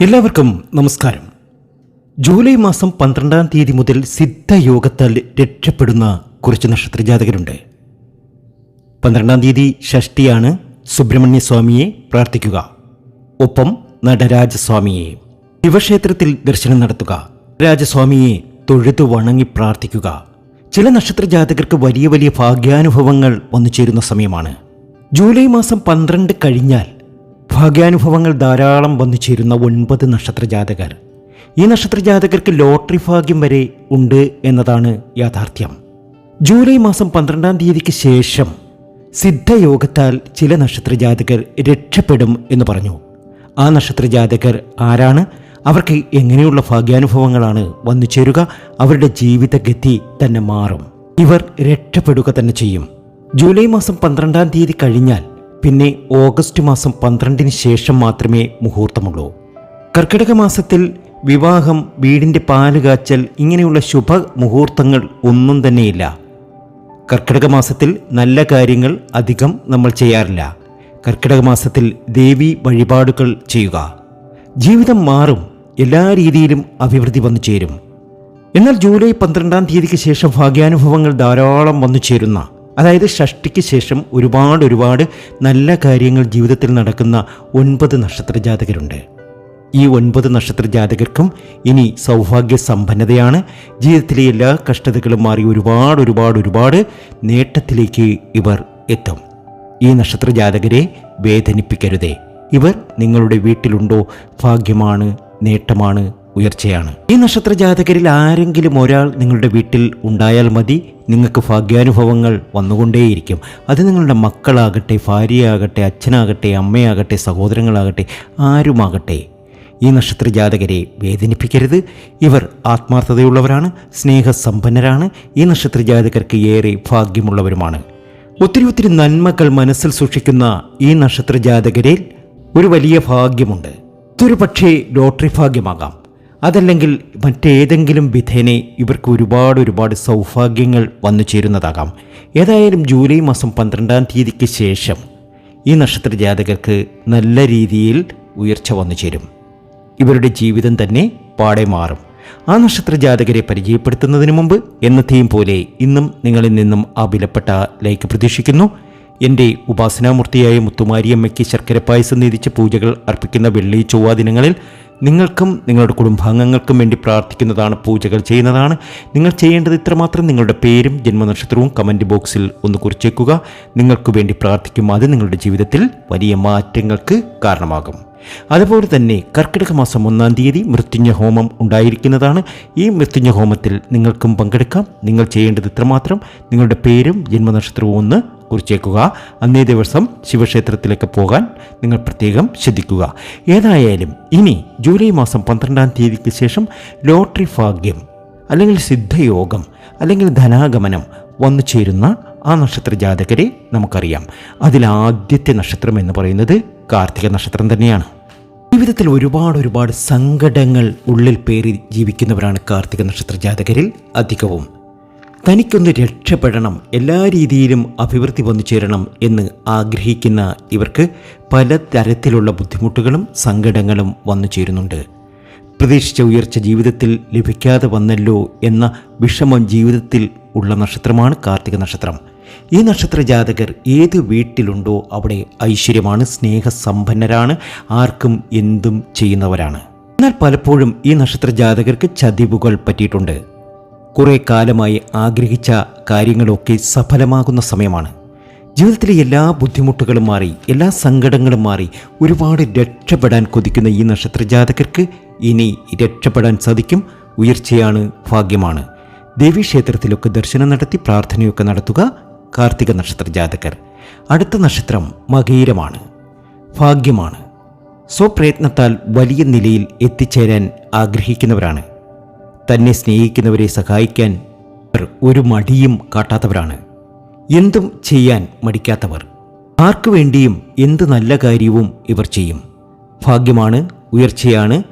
എല്ലാവർക്കും നമസ്കാരം. ജൂലൈ മാസം പന്ത്രണ്ടാം തീയതി മുതൽ സിദ്ധയോഗത്താൽ രക്ഷപ്പെടുന്ന കുറച്ച് നക്ഷത്ര ജാതകരുണ്ട്. പന്ത്രണ്ടാം തീയതി ഷഷ്ടിയാണ് സുബ്രഹ്മണ്യ സ്വാമിയെ പ്രാർത്ഥിക്കുക. ഒപ്പം നടരാജസ്വാമിയെ ശിവക്ഷേത്രത്തിൽ ദർശനം നടത്തുക. രാജസ്വാമിയെ തൊഴുതു വണങ്ങി പ്രാർത്ഥിക്കുക. ചില നക്ഷത്ര ജാതകർക്ക് വലിയ വലിയ ഭാഗ്യാനുഭവങ്ങൾ വന്നു ചേരുന്ന സമയമാണ്. ജൂലൈ മാസം പന്ത്രണ്ട് കഴിഞ്ഞാൽ ഭാഗ്യാനുഭവങ്ങൾ ധാരാളം വന്നു ചേരുന്ന ഒൻപത് നക്ഷത്രജാതകർ. ഈ നക്ഷത്ര ജാതകർക്ക് ലോട്ടറി ഭാഗ്യം വരെ ഉണ്ട് എന്നതാണ് യാഥാർത്ഥ്യം. ജൂലൈ മാസം പന്ത്രണ്ടാം തീയതിക്ക് ശേഷം സിദ്ധയോഗത്താൽ ചില നക്ഷത്ര ജാതകർ രക്ഷപ്പെടും എന്ന് പറഞ്ഞു. ആ നക്ഷത്ര ജാതകർ ആരാണ്? അവർക്ക് എങ്ങനെയുള്ള ഭാഗ്യാനുഭവങ്ങളാണ് വന്നു ചേരുക അവരുടെ ജീവിതഗതി തന്നെ മാറും. ഇവർ രക്ഷപ്പെടുക തന്നെ ചെയ്യും. ജൂലൈ മാസം പന്ത്രണ്ടാം തീയതി കഴിഞ്ഞാൽ പിന്നെ ഓഗസ്റ്റ് മാസം പന്ത്രണ്ടിന് ശേഷം മാത്രമേ മുഹൂർത്തമുള്ളൂ. കർക്കിടക മാസത്തിൽ വിവാഹം വീടിന്റെ പാൽ കാച്ചൽ ഇങ്ങനെയുള്ള ശുഭ മുഹൂർത്തങ്ങൾ ഒന്നും തന്നെയില്ല. കർക്കിടക മാസത്തിൽ നല്ല കാര്യങ്ങൾ അധികം നമ്മൾ ചെയ്യാറില്ല. കർക്കിടക മാസത്തിൽ ദേവി വഴിപാടുകൾ ചെയ്യുക. ജീവിതം മാറും എല്ലാ രീതിയിലും അഭിവൃദ്ധി വന്നു ചേരും. എന്നാൽ ജൂലൈ പന്ത്രണ്ടാം തീയതിക്ക് ശേഷം ഭാഗ്യാനുഭവങ്ങൾ ധാരാളം വന്നു ചേരുന്ന അതായത് ഷഷ്ടിക്ക് ശേഷം ഒരുപാട് ഒരുപാട് നല്ല കാര്യങ്ങൾ ജീവിതത്തിൽ നടക്കുന്ന ഒൻപത് നക്ഷത്ര ജാതകരുണ്ട്. ഈ ഒൻപത് നക്ഷത്ര ജാതകർക്കും ഇനി സൗഭാഗ്യ സമ്പന്നതയാണ്. ജീവിതത്തിലെ എല്ലാ കഷ്ടതകളും മാറി ഒരുപാട് ഒരുപാട് ഒരുപാട് നേട്ടത്തിലേക്ക് ഇവർ എത്തും. ഈ നക്ഷത്ര ജാതകരെ വേദനിപ്പിക്കരുതേ. ഇവർ നിങ്ങളുടെ വീട്ടിലുണ്ടോ? ഭാഗ്യമാണ് നേട്ടമാണ് ഉയർച്ചയാണ്. ഈ നക്ഷത്ര ജാതകരിൽ ആരെങ്കിലും ഒരാൾ നിങ്ങളുടെ വീട്ടിൽ ഉണ്ടായാൽ മതി. നിങ്ങൾക്ക് ഭാഗ്യാനുഭവങ്ങൾ വന്നുകൊണ്ടേയിരിക്കും. അത് നിങ്ങളുടെ മക്കളാകട്ടെ ഭാര്യയാകട്ടെ അച്ഛനാകട്ടെ അമ്മയാകട്ടെ സഹോദരങ്ങളാകട്ടെ ആരുമാകട്ടെ. ഈ നക്ഷത്ര ജാതകരെ വേദനിപ്പിക്കരുത്. ഇവർ ആത്മാർത്ഥതയുള്ളവരാണ് സ്നേഹസമ്പന്നരാണ്. ഈ നക്ഷത്ര ജാതകർക്ക് ഏറെ ഭാഗ്യമുള്ളവരുമാണ്. ഒത്തിരി ഒത്തിരി നന്മകൾ മനസ്സിൽ സൂക്ഷിക്കുന്ന ഈ നക്ഷത്ര ജാതകരിൽ ഒരു വലിയ ഭാഗ്യമുണ്ട്. ഇതൊരു പക്ഷേ ലോട്ടറി ഭാഗ്യമാകാം. അതല്ലെങ്കിൽ മറ്റേതെങ്കിലും വിധേനെ ഇവർക്ക് ഒരുപാട് ഒരുപാട് സൗഭാഗ്യങ്ങൾ വന്നു ചേരുന്നതാകാം. ഏതായാലും ജൂലൈ മാസം പന്ത്രണ്ടാം തീയതിക്ക് ശേഷം ഈ നക്ഷത്ര ജാതകർക്ക് നല്ല രീതിയിൽ ഉയർച്ച വന്നു ചേരും. ഇവരുടെ ജീവിതം തന്നെ പാടെ മാറും. ആ നക്ഷത്ര ജാതകരെ പരിചയപ്പെടുത്തുന്നതിന് മുമ്പ് എന്നത്തെയും പോലെ ഇന്നും നിങ്ങളിൽ നിന്നും ആ വിലപ്പെട്ട ലൈക്ക് പ്രതീക്ഷിക്കുന്നു. എന്റെ ഉപാസനാമൂർത്തിയായ മുത്തുമാരിയമ്മയ്ക്ക് ശർക്കര പായസം നീതിച്ച് പൂജകൾ അർപ്പിക്കുന്ന വെള്ളി ചൊവ്വാ ദിനങ്ങളിൽ നിങ്ങൾക്കും നിങ്ങളുടെ കുടുംബാംഗങ്ങൾക്കും വേണ്ടി പ്രാർത്ഥിക്കുന്നതാണ് പൂജകൾ ചെയ്യുന്നതാണ്. നിങ്ങൾ ചെയ്യേണ്ടത് ഇത്രമാത്രം. നിങ്ങളുടെ പേരും ജന്മനക്ഷത്രവും കമന്റ് ബോക്സിൽ ഒന്ന് കുറിച്ചേക്കുക. നിങ്ങൾക്ക് വേണ്ടി പ്രാർത്ഥിക്കും. അത് നിങ്ങളുടെ ജീവിതത്തിൽ വലിയ മാറ്റങ്ങൾക്ക് കാരണമാകും. അതുപോലെ തന്നെ കർക്കിടക മാസം ഒന്നാം തീയതി മൃത്യുഞ്ജ ഹോമം ഉണ്ടായിരിക്കുന്നതാണ്. ഈ മൃത്യുഞ്ജ ഹോമത്തിൽ നിങ്ങൾക്കും പങ്കെടുക്കാം. നിങ്ങൾ ചെയ്യേണ്ടത് ഇത്രമാത്രം. നിങ്ങളുടെ പേരും ജന്മനക്ഷത്രവും ഒന്ന് കുറിച്ചേക്കുക. അന്നേ ദിവസം ശിവക്ഷേത്രത്തിലേക്ക് പോകാൻ നിങ്ങൾ പ്രത്യേകം ശ്രദ്ധിക്കുക. ഏതായാലും ഇനി ജൂലൈ മാസം പന്ത്രണ്ടാം തീയതിക്ക് ശേഷം ലോട്ടറി ഭാഗ്യം അല്ലെങ്കിൽ സിദ്ധയോഗം അല്ലെങ്കിൽ ധനാഗമനം വന്നു ചേരുന്ന ആ നക്ഷത്ര ജാതകരെ നമുക്കറിയാം. അതിലാദ്യത്തെ നക്ഷത്രം എന്ന് പറയുന്നത് കാർത്തിക നക്ഷത്രം തന്നെയാണ്. ജീവിതത്തിൽ ഒരുപാട് ഒരുപാട് സങ്കടങ്ങൾ ഉള്ളിൽ പേറി ജീവിക്കുന്നവരാണ് കാർത്തിക നക്ഷത്ര ജാതകരിൽ അധികവും. തനിക്കൊന്ന് രക്ഷപ്പെടണം എല്ലാ രീതിയിലും അഭിവൃദ്ധി വന്നു ചേരണം എന്ന് ആഗ്രഹിക്കുന്ന ഇവർക്ക് പല തരത്തിലുള്ള ബുദ്ധിമുട്ടുകളും സങ്കടങ്ങളും വന്നു ചേരുന്നുണ്ട് പ്രതീക്ഷിച്ച ഉയർച്ച ജീവിതത്തിൽ ലഭിക്കാതെ വന്നല്ലോ എന്ന വിഷമം ജീവിതത്തിൽ ഉള്ള നക്ഷത്രമാണ് കാർത്തിക നക്ഷത്രം. ഈ നക്ഷത്ര ജാതകർ ഏത് വീട്ടിലുണ്ടോ അവിടെ ഐശ്വര്യമാണ് സ്നേഹസമ്പന്നരാണ് ആർക്കും എന്തും ചെയ്യുന്നവരാണ്. എന്നാൽ പലപ്പോഴും ഈ നക്ഷത്ര ജാതകർക്ക് ചതിവുകൾ പറ്റിയിട്ടുണ്ട്. കുറേ കാലമായി ആഗ്രഹിച്ച കാര്യങ്ങളൊക്കെ സഫലമാകുന്ന സമയമാണ്. ജീവിതത്തിലെ എല്ലാ ബുദ്ധിമുട്ടുകളും മാറി എല്ലാ സങ്കടങ്ങളും മാറി ഒരുപാട് രക്ഷപ്പെടാൻ കൊതിക്കുന്ന ഈ നക്ഷത്രജാതകർക്ക് ഇനി രക്ഷപ്പെടാൻ സാധിക്കും ഉയർച്ചയാണ് ഭാഗ്യമാണ്. ദേവീക്ഷേത്രത്തിലൊക്കെ ദർശനം നടത്തി പ്രാർത്ഥനയൊക്കെ നടത്തുക കാർത്തിക നക്ഷത്ര ജാതകർ. അടുത്ത നക്ഷത്രം മകീരമാണ്. ഭാഗ്യമാണ്. സ്വപ്രയത്നത്താൽ വലിയ നിലയിൽ എത്തിച്ചേരാൻ ആഗ്രഹിക്കുന്നവരാണ്. തന്നെ സ്നേഹിക്കുന്നവരെ സഹായിക്കാൻ ഒരു മടിയും കാട്ടാത്തവരാണ്. എന്തും ചെയ്യാൻ മടിക്കാത്തവർ. ആർക്കു വേണ്ടിയും എന്ത് നല്ല കാര്യവും ഇവർ ചെയ്യും. ഭാഗ്യമാണ് ഉയർച്ചയാണ്.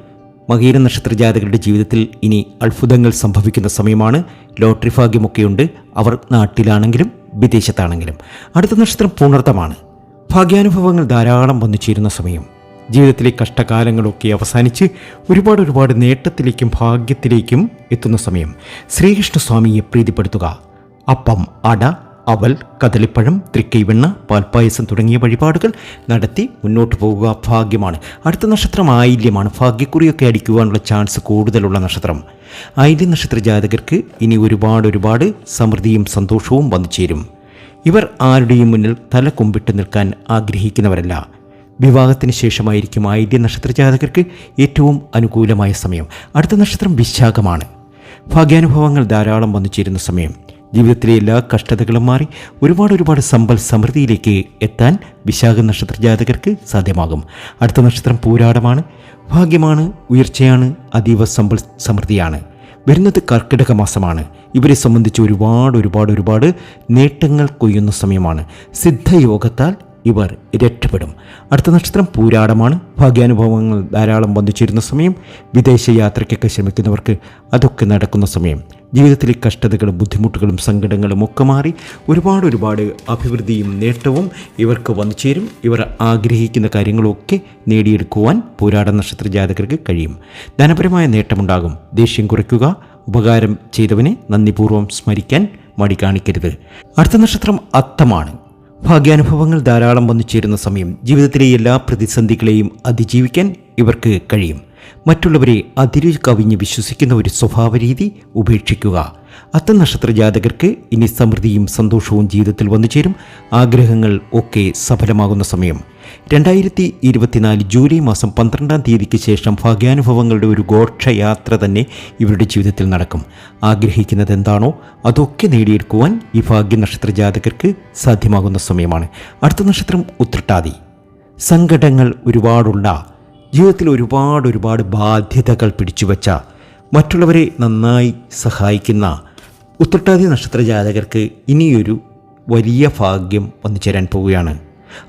മകീര നക്ഷത്ര ജാതകരുടെ ജീവിതത്തിൽ ഇനി അത്ഭുതങ്ങൾ സംഭവിക്കുന്ന സമയമാണ്. ലോട്ടറി ഭാഗ്യമൊക്കെയുണ്ട്. അവർ നാട്ടിലാണെങ്കിലും വിദേശത്താണെങ്കിലും. അടുത്ത നക്ഷത്രം പുണർത്തമാണ്. ഭാഗ്യാനുഭവങ്ങൾ ധാരാളം വന്നു ചേരുന്ന സമയം. ജീവിതത്തിലെ കഷ്ടകാലങ്ങളൊക്കെ അവസാനിച്ച് ഒരുപാട് ഒരുപാട് നേട്ടത്തിലേക്കും ഭാഗ്യത്തിലേക്കും എത്തുന്ന സമയം. ശ്രീകൃഷ്ണസ്വാമിയെ പ്രീതിപ്പെടുത്തുക. അപ്പം അട അവൽ കദളിപ്പഴം തൃക്കൈവെണ്ണ പാൽപ്പായസം തുടങ്ങിയ വഴിപാടുകൾ നടത്തി മുന്നോട്ട് പോകുക ഭാഗ്യമാണ്. അടുത്ത നക്ഷത്രം ആയില്യമാണ്. ഭാഗ്യക്കുറിയൊക്കെ അടിക്കുവാനുള്ള ചാൻസ് കൂടുതലുള്ള നക്ഷത്രം. ആയില്യ നക്ഷത്ര ജാതകർക്ക് ഇനി ഒരുപാട് ഒരുപാട് സമൃദ്ധിയും സന്തോഷവും വന്നു ചേരും ഇവർ ആരുടെയും മുന്നിൽ തല കുമ്പിട്ട് നിൽക്കാൻ ആഗ്രഹിക്കുന്നവരല്ല. വിവാഹത്തിന് ശേഷമായിരിക്കും ആയില്യ നക്ഷത്ര ജാതകർക്ക് ഏറ്റവും അനുകൂലമായ സമയം. അടുത്ത നക്ഷത്രം വിശാഖമാണ്. ഭാഗ്യാനുഭവങ്ങൾ ധാരാളം വന്നു ചേരുന്ന സമയം. ജീവിതത്തിലെ എല്ലാ കഷ്ടതകളും മാറി ഒരുപാട് ഒരുപാട് സമ്പൽ സമൃദ്ധിയിലേക്ക് എത്താൻ വിശാഖ നക്ഷത്ര ജാതകർക്ക് സാധ്യമാകും. അടുത്ത നക്ഷത്രം പൂരാടമാണ്. ഭാഗ്യമാണ് ഉയർച്ചയാണ് അതീവ സമ്പൽ സമൃദ്ധിയാണ്. വരുന്നത് കർക്കിടക മാസമാണ്. ഇവരെ സംബന്ധിച്ച് ഒരുപാട് ഒരുപാട് ഒരുപാട് നേട്ടങ്ങൾ കൊയ്യുന്ന സമയമാണ്. സിദ്ധയോഗത്താൽ ഇവർ രക്ഷപ്പെടും. അടുത്ത നക്ഷത്രം പൂരാടമാണ്. ഭാഗ്യാനുഭവങ്ങൾ ധാരാളം വന്നു ചേരുന്ന സമയം വിദേശ യാത്രയ്ക്കൊക്കെ ശ്രമിക്കുന്നവർക്ക് അതൊക്കെ നടക്കുന്ന സമയം. ജീവിതത്തിലെ കഷ്ടതകളും ബുദ്ധിമുട്ടുകളും സങ്കടങ്ങളും ഒക്കെ മാറി ഒരുപാട് ഒരുപാട് അഭിവൃദ്ധിയും നേട്ടവും ഇവർക്ക് വന്നു ചേരും ഇവർ ആഗ്രഹിക്കുന്ന കാര്യങ്ങളൊക്കെ നേടിയെടുക്കുവാൻ പൂരാട നക്ഷത്ര ജാതകർക്ക് കഴിയും. ധനപരമായ നേട്ടമുണ്ടാകും. ദേഷ്യം കുറയ്ക്കുക ഉപകാരം ചെയ്തവനെ നന്ദിപൂർവം സ്മരിക്കാൻ മടി കാണിക്കരുത്. അടുത്ത നക്ഷത്രം അത്തമാണ്. ഭാഗ്യാനുഭവങ്ങൾ ധാരാളം വന്നു ചേരുന്ന സമയം ജീവിതത്തിലെ എല്ലാ പ്രതിസന്ധികളെയും അതിജീവിക്കാൻ ഇവർക്ക് കഴിയും. മറ്റുള്ളവരെ അതിരു കവിഞ്ഞ് വിശ്വസിക്കുന്ന ഒരു സ്വഭാവരീതി ഉപേക്ഷിക്കുക. അത്ത നക്ഷത്ര ജാതകർക്ക് ഇനി സമൃദ്ധിയും സന്തോഷവും ജീവിതത്തിൽ വന്നു ചേരും. ആഗ്രഹങ്ങൾ ഒക്കെ സഫലമാകുന്ന സമയം. രണ്ടായിരത്തി ഇരുപത്തിനാല് ജൂലൈ മാസം പന്ത്രണ്ടാം തീയതിക്ക് ശേഷം ഭാഗ്യാനുഭവങ്ങളുടെ ഒരു ഘോഷയാത്ര തന്നെ ഇവരുടെ ജീവിതത്തിൽ നടക്കും. ആഗ്രഹിക്കുന്നത് എന്താണോ അതൊക്കെ നേടിയെടുക്കുവാൻ ഈ ഭാഗ്യ നക്ഷത്ര ജാതകർക്ക് സാധ്യമാകുന്ന സമയമാണ്. അടുത്ത നക്ഷത്രം ഉത്രട്ടാതി. സങ്കടങ്ങൾ ഒരുപാടുള്ള ജീവിതത്തിൽ ഒരുപാട് ഒരുപാട് ബാധ്യതകൾ പിടിച്ചുവച്ച മറ്റുള്ളവരെ നന്നായി സഹായിക്കുന്ന ഉത്രട്ടാതി നക്ഷത്ര ജാതകർക്ക് ഇനിയൊരു വലിയ ഭാഗ്യം വന്നു ചേരാൻ പോവുകയാണ്.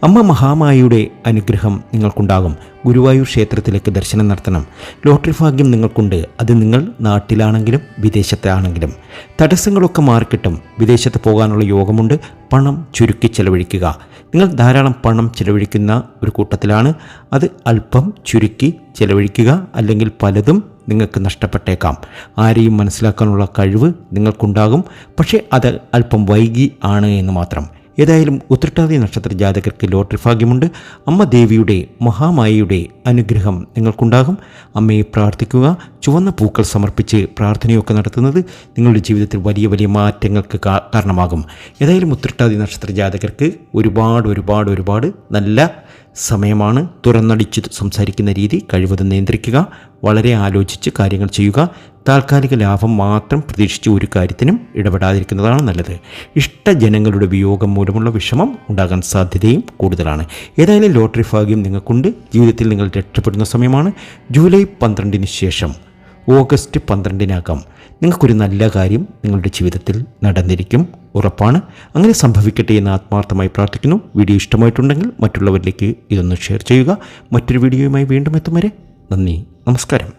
അമ്മ മഹാമായിയുടെ അനുഗ്രഹം നിങ്ങൾക്കുണ്ടാകും. ഗുരുവായൂർ ക്ഷേത്രത്തിലേക്ക് ദർശനം നടത്തണം. ലോട്ടറി ഭാഗ്യം നിങ്ങൾക്കുണ്ട്. അത് നിങ്ങൾ നാട്ടിലാണെങ്കിലും വിദേശത്താണെങ്കിലും. തടസ്സങ്ങളൊക്കെ മാറിക്കിട്ടും. വിദേശത്ത് പോകാനുള്ള യോഗമുണ്ട്. പണം ചുരുക്കി ചെലവഴിക്കുക. നിങ്ങൾ ധാരാളം പണം ചെലവഴിക്കുന്ന ഒരു കൂട്ടത്തിലാണ്. അത് അല്പം ചുരുക്കി ചെലവഴിക്കുക. അല്ലെങ്കിൽ പലതും നിങ്ങൾക്ക് നഷ്ടപ്പെട്ടേക്കാം. ആരെയും മനസ്സിലാക്കാനുള്ള കഴിവ് നിങ്ങൾക്കുണ്ടാകും. പക്ഷേ അത് അല്പം വൈകി ആണ് എന്ന് മാത്രം. ഏതായാലും ഉത്രട്ടാതി നക്ഷത്ര ജാതകർക്ക് ലോട്ടറി ഭാഗ്യമുണ്ട്. അമ്മ ദേവിയുടെ മഹാമായയുടെ അനുഗ്രഹം നിങ്ങൾക്കുണ്ടാകും. അമ്മയെ പ്രാർത്ഥിക്കുക. ചുവന്ന പൂക്കൾ സമർപ്പിച്ച് പ്രാർത്ഥനയൊക്കെ നടത്തുന്നത് നിങ്ങളുടെ ജീവിതത്തിൽ വലിയ വലിയ മാറ്റങ്ങൾക്ക് കാരണമാകും. ഏതായാലും ഉത്രട്ടാതി നക്ഷത്ര ജാതകർക്ക് ഒരുപാട് ഒരുപാട് ഒരുപാട് നല്ല സമയമാണ്. തുറന്നടിച്ച് സംസാരിക്കുന്ന രീതി കഴിവതും നിയന്ത്രിക്കുക. വളരെ ആലോചിച്ച് കാര്യങ്ങൾ ചെയ്യുക. താൽക്കാലിക ലാഭം മാത്രം പ്രതീക്ഷിച്ച് ഒരു കാര്യത്തിനും ഇടപെടാതിരിക്കുന്നതാണ് നല്ലത്. ഇഷ്ടജനങ്ങളുടെ വിയോഗം മൂലമുള്ള വിഷമം ഉണ്ടാകാൻ സാധ്യതയും കൂടുതലാണ്. ഏതായാലും ലോട്ടറി ഭാഗ്യം നിങ്ങൾക്കുണ്ട്. ജീവിതത്തിൽ നിങ്ങൾ രക്ഷപ്പെടുന്ന സമയമാണ്. ജൂലൈ പന്ത്രണ്ടിന് ശേഷം. ഓഗസ്റ്റ് പന്ത്രണ്ടിനകം നിങ്ങൾക്കൊരു നല്ല കാര്യം നിങ്ങളുടെ ജീവിതത്തിൽ നടന്നിരിക്കും. ഉറപ്പാണ്. അങ്ങനെ സംഭവിക്കട്ടെ എന്ന് ആത്മാർത്ഥമായി പ്രാർത്ഥിക്കുന്നു. വീഡിയോ ഇഷ്ടമായിട്ടുണ്ടെങ്കിൽ മറ്റുള്ളവരിലേക്ക് ഇതൊന്ന് ഷെയർ ചെയ്യുക. മറ്റൊരു വീഡിയോയുമായി വീണ്ടും എത്തും വരെ നന്ദി. നമസ്കാരം.